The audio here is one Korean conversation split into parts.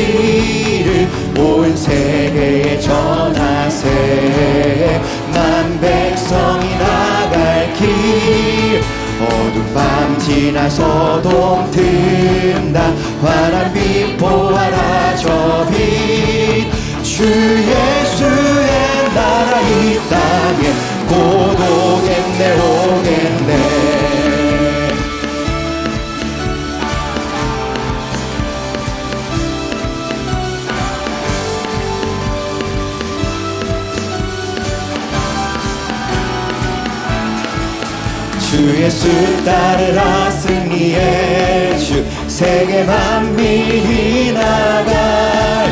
살기를 온 세계에 전하세. 만 백성이 나갈 길 어두운 밤 지나서도 든 따르라 승리의 주 세계 만민이 나갈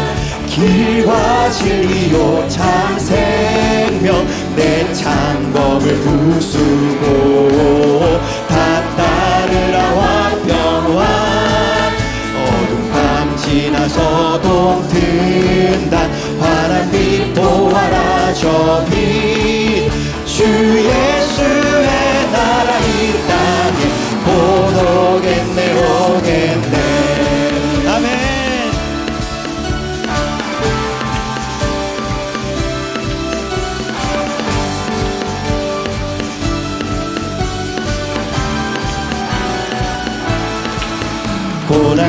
길과 진리요 참 생명 내 창법을 부수고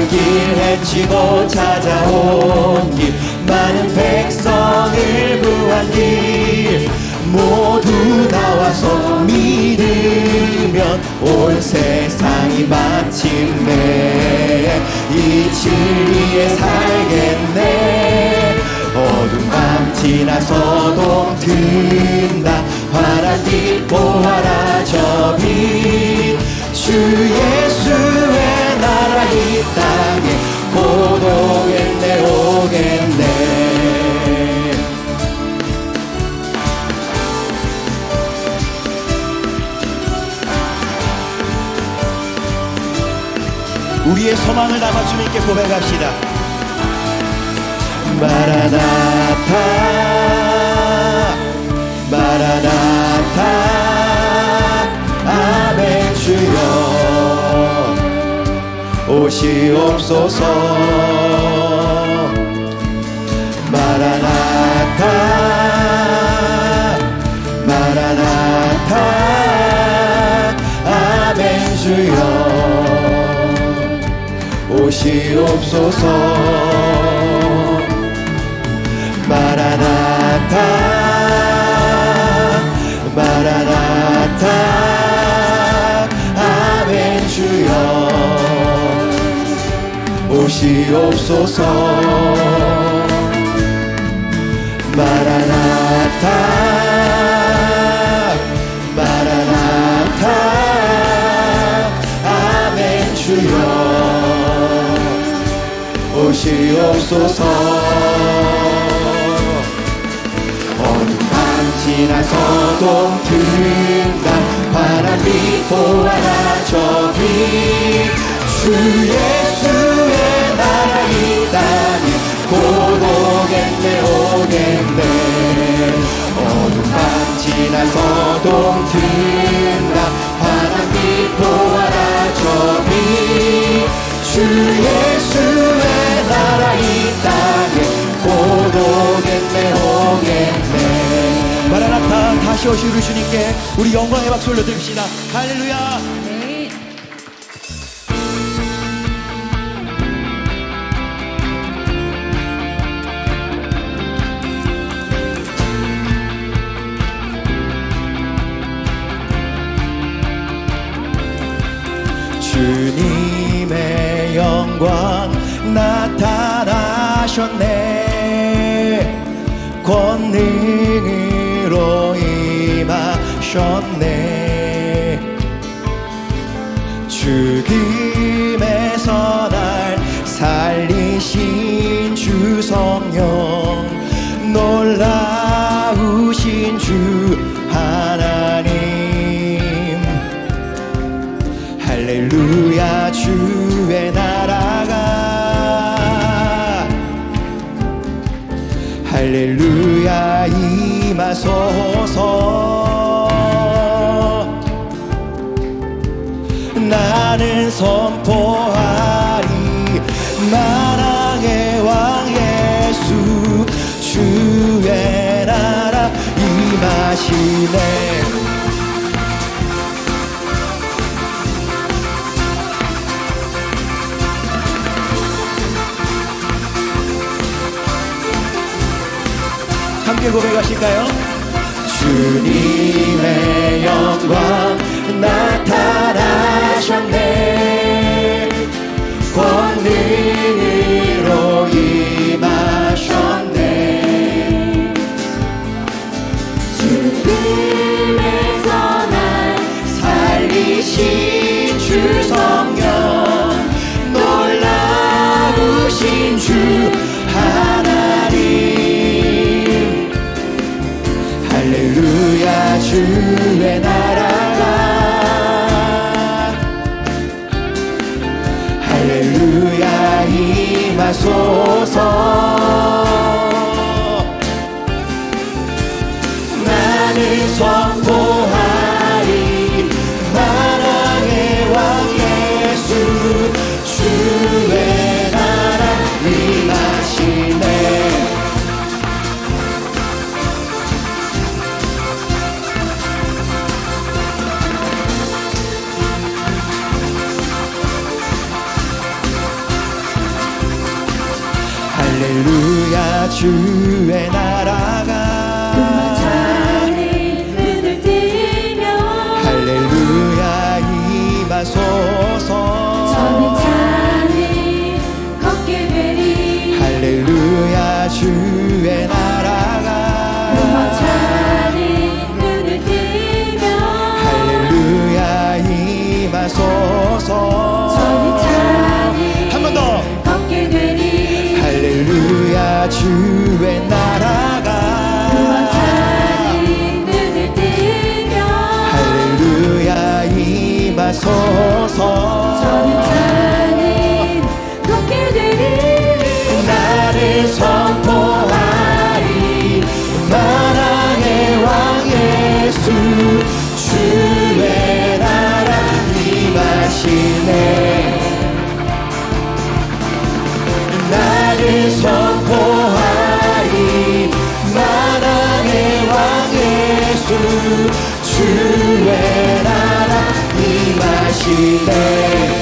길 헤치고 찾아온 길. 많은 백성을 구한 길. 모두 나와서 믿으면 온 세상이 마침내 이 진리에 살겠네. 어둠 밤 지나서도 든다. 환한 빛 보아라 저빛 주 예수 우리의 소망을 담아 주님께 고백합시다. 마라나타 마라나타 아멘 주여. 오시옵소서. 마라나타 마라나타 아멘 주여 오시옵소서? 마라나타 마라나타 아멘 주여. 오시옵소서 오시옵소서 어느 밤 지나서도 든다. 빛 보아라 저빛주 예수의 나라 이 땅에 곧 오겠네 오겠네. 어느 밤 지나서도 든다. 빛 보아라 저빛주 예수 오겠네 마라나타 다시 오실 주님께 우리 영광의 박수 올려드립시다 할렐루야 네. 주님의 영광 나타나셨네 권능으로 임하셨네. 죽음에서 날 살리신 주 성령 놀라 할렐루야 임하소서. 나는 선포하리 만왕의 왕 예수 주의 나라 임하시네. 함께 고백하실까요? 주님의 영광 나타나셨네 권능으로 임하셨네 죽음에서 날 살리신 주성 하소서 나는 선포 할렐루 하시네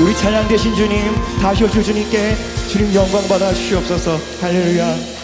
우리 찬양 되신 주님 다시 오실 주님께 주님 영광 받아 주시옵소서. 할렐루야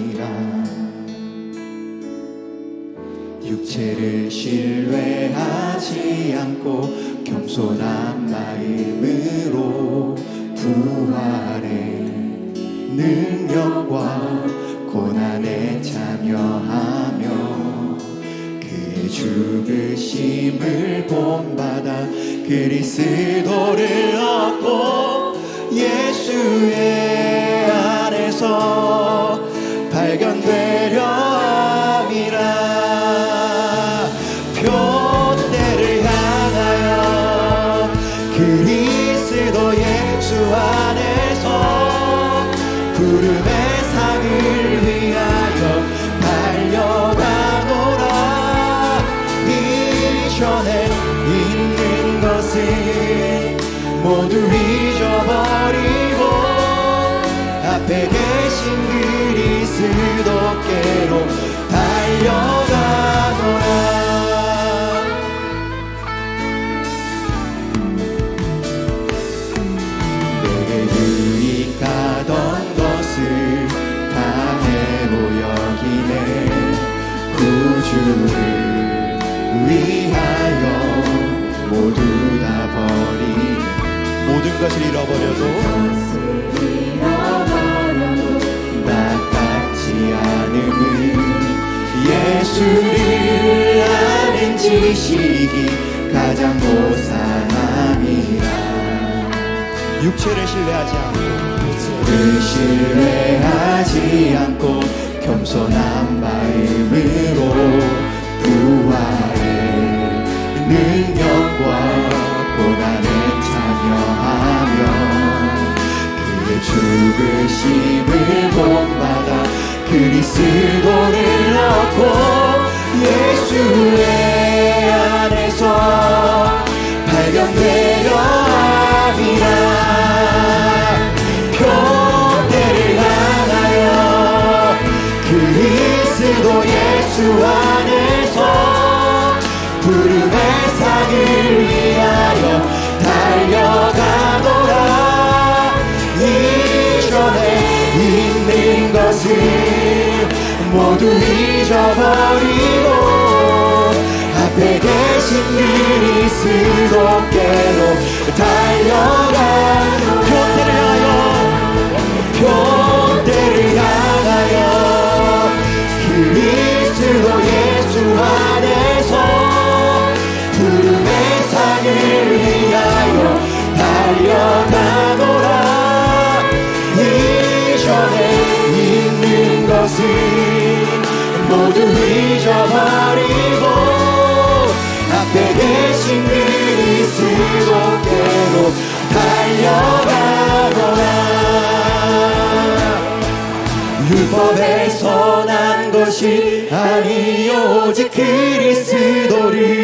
육체를 신뢰하지 않고 겸손한 마음으로 부활의 능력과 고난에 참여하며 그의 죽으심을 본받아 그리스도를 얻고 예수의 안에서 구름의 상을 위하여 달려가노라. 이전에 있는 것은 모두 잊어버리고 앞에 계신 그리스도께로 달려 모두 다 버리는 모든 것을 잃어버려도 나같지 않음은 예수를 아는 지식이 가장 고상함이라. 육체를 신뢰하지 않고 육체를 신뢰하지 않고 겸손한 마음으로 부활의 능력과 고난을 참여하며 그의 죽으심을 본받아 그리스도를 얻 것을 모두 잊어버리고 앞에 계신 그리스도께로 달려가 표대를 향하여 표대를 향하여 그리스도 예수 안에서 부름의 상을 것을 모두 잊어버리고 앞에 계신 그리스도께로 달려가노라. 율법에서 난 것이 아니요 오직 그리스도를